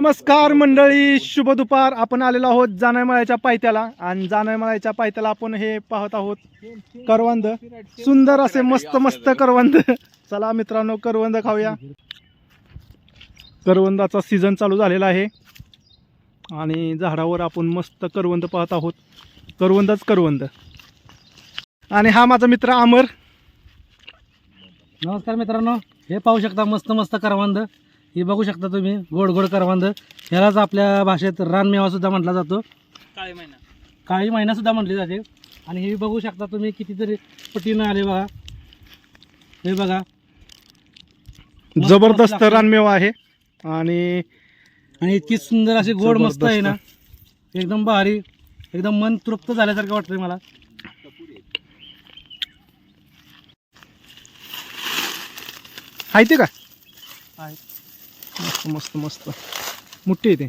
नमस्कार मंडळी शुभ दुपार. आपण आलेलो आहोत जानायमाळ्याच्या पायथ्याला. आणि जानायमाळ्याच्या पायथ्याला आपण हे पाहत आहोत करवंद. सुंदर असे मस्त मस्त करवंद. चला मित्रांनो करवंद खाऊया. करवंदाचा सीझन चालू झालेला आहे. आणि झाडावर आपण मस्त करवंद पाहत आहोत. करवंदच करवंद. आणि हा माझा मित्र अमर नमस्कार मित्रांनो. हे पाहू शकता मस्त मस्त करवंद. हे बघू शकता तुम्ही गोड गोड करवंद. ह्यालाच आपल्या भाषेत रानमेवा सुद्धा म्हटला जातो. काळी महिना काळी महिना सुद्धा म्हटली जाते. आणि हे बघू शकता तुम्ही कितीतरी पटीनं आले बघा. हे बघा. जबरदस्त. रानमेवा आहे. आणि आणि इतकी सुंदर अशी गोड मस्त आहे ना. एकदम भारी एकदम मन तृप्त झाल्यासारखं वाटतंय मला. आहे ते का. मस्त मस्त मस्त मोठी आहे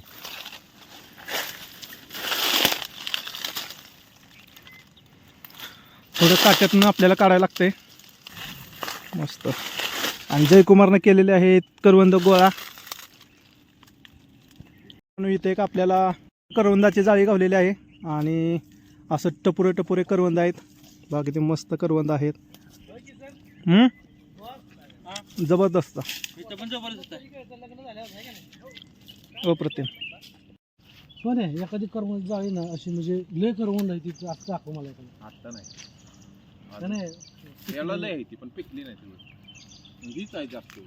थोडं काट्यातून आपल्याला काढायला लागतंय. मस्त. आणि जयकुमारनं केलेले आहेत करवंद गोळा. म्हणून इथे एक आपल्याला करवंदाची जाळी गावलेली आहे. आणि असं टपुरे टपुरे करवंद आहेत. बाकी ते मस्त करवंद आहेत. जबरदस्त. इथं पण जबरदस्त आहे. अप्रतिम. पण आहे एखादी करवंद जाळी ना अशी म्हणजे लय करवंद आहे ती असं दाखव मला एखादी. नाही. नाही याला लय आहे ती पण पिकली नाही हीच आहे जास्त.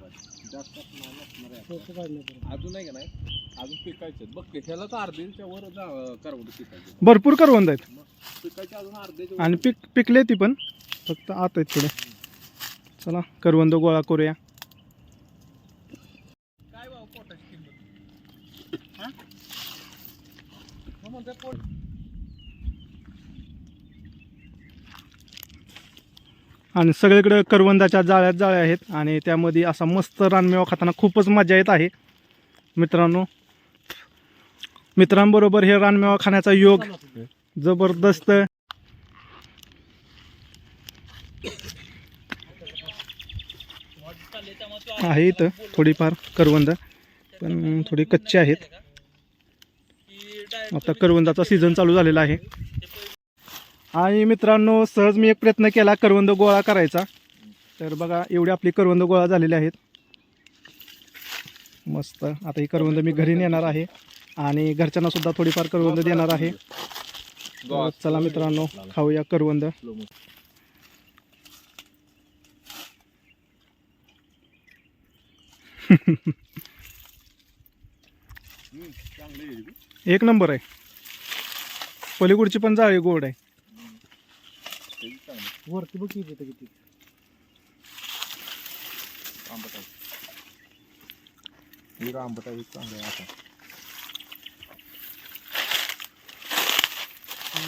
अजून आहे का नाही? अजून पिकायचे बघ ह्याला तर अर्ध्याच्या वर करवलं पिकायचे भरपूर करवंद आहेत. पिकायचे अजून अर्ध्याच्या आणि पिक पिकले ती पण. फक्त आत आहेत थोडे. चला करवंद गोळा करूया. काय भाऊ पोटाची किंमत? म्हणतोय पोट- आणि सगळीकडे करवंदाच्या जाळ्यात जाळ्या आहेत आणि त्यामध्ये असा मस्त रानमेवा खाताना खूपच मजा येत आहे. मित्रांनो मित्रांबरोबर हे रानमेवा खाण्याचा योग जबरदस्त आहे इथं थोडीफार करवंद पण थोडी कच्ची आहेत. आता करवंदाचा सीझन चालू झालेला आहे. आणि मित्रांनो सहज मी एक प्रयत्न केला करवंद गोळा करायचा. तर बघा एवढी आपली करवंद गोळा झालेली आहेत. मस्त. आता ही करवंद मी घरी नेणार आहे. आणि घरच्यांना सुद्धा थोडीफार करवंद देणार आहे. चला मित्रांनो खाऊया करवंद चांगले आहे ती. एक नंबर आहे. पलीकडची पण जाळी गोड आहे. वरती बघ किती. किती आंबट आहे आंबट आहे चांगलं आहे आता.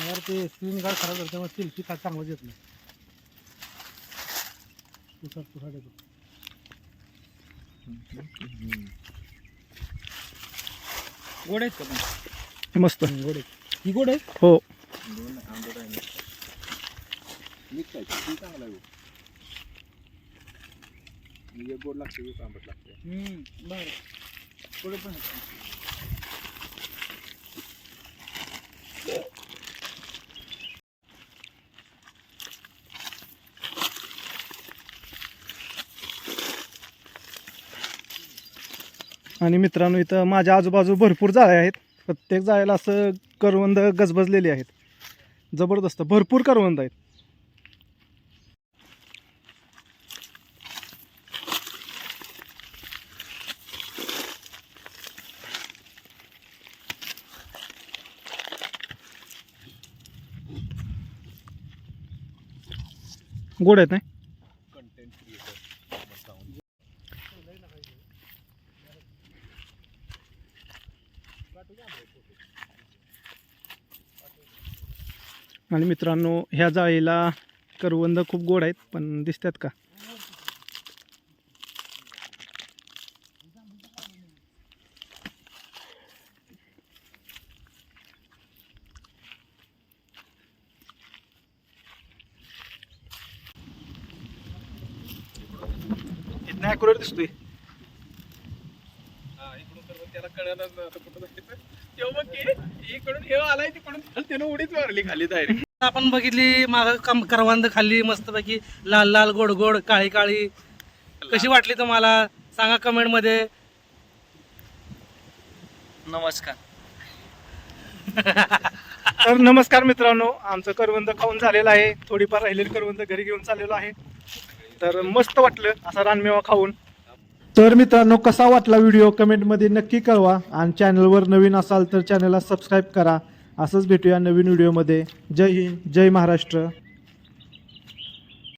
यार ते स्क्रीन गार्ड खराब झालं त्यामुळे सेल्फी चांगलं येत नाही. येतो गोड आहेत का पण हे मस्त गोड आहे. ही गोड आहे हो दोन आंबट आहे मिक्स आहे ती चांगलं आहे हो. एक गोड लागते एक आंबट लागते हम्म बरं गोड पण आहेत. आणि मित्रांनो इथं माझ्या आजूबाजू भरपूर जाळ्या आहेत. प्रत्येक जाळ्याला असं करवंद गजबजलेली आहेत. जबरदस्त भरपूर करवंद आहेत. गोड आहेत नाही? आणि मित्रांनो ह्या जाळीला करवंद खूप गोड आहेत पण दिसतात का? दिसतोय. त्याला कळत तेव्हा की इकडून हे आलाय तिकडून त्यानं उडीच मारली खाली डायरेक्ट आपण बघितली माग कम करवंद खाल्ली मस्तपैकी लाल लाल गोड गोड काळी काळी. कशी वाटली तुम्हाला? सांगा कमेंटमध्ये. नमस्कार. तर नमस्कार मित्रांनो आमचं करवंद खाऊन झालेलं आहे. थोडीफार राहिलेली करवंद घरी घेऊन चाललेलो आहे. तर मस्त वाटलं असा रानमेवा खाऊन. तर मित्रांनो कसा वाटला व्हिडिओ कमेंटमध्ये नक्की कळवा. आणि चॅनलवर नवीन असाल तर चॅनलला सबस्क्राईब करा. असंच भेटूया नवीन व्हिडिओमध्ये जय हिंद जय महाराष्ट्र.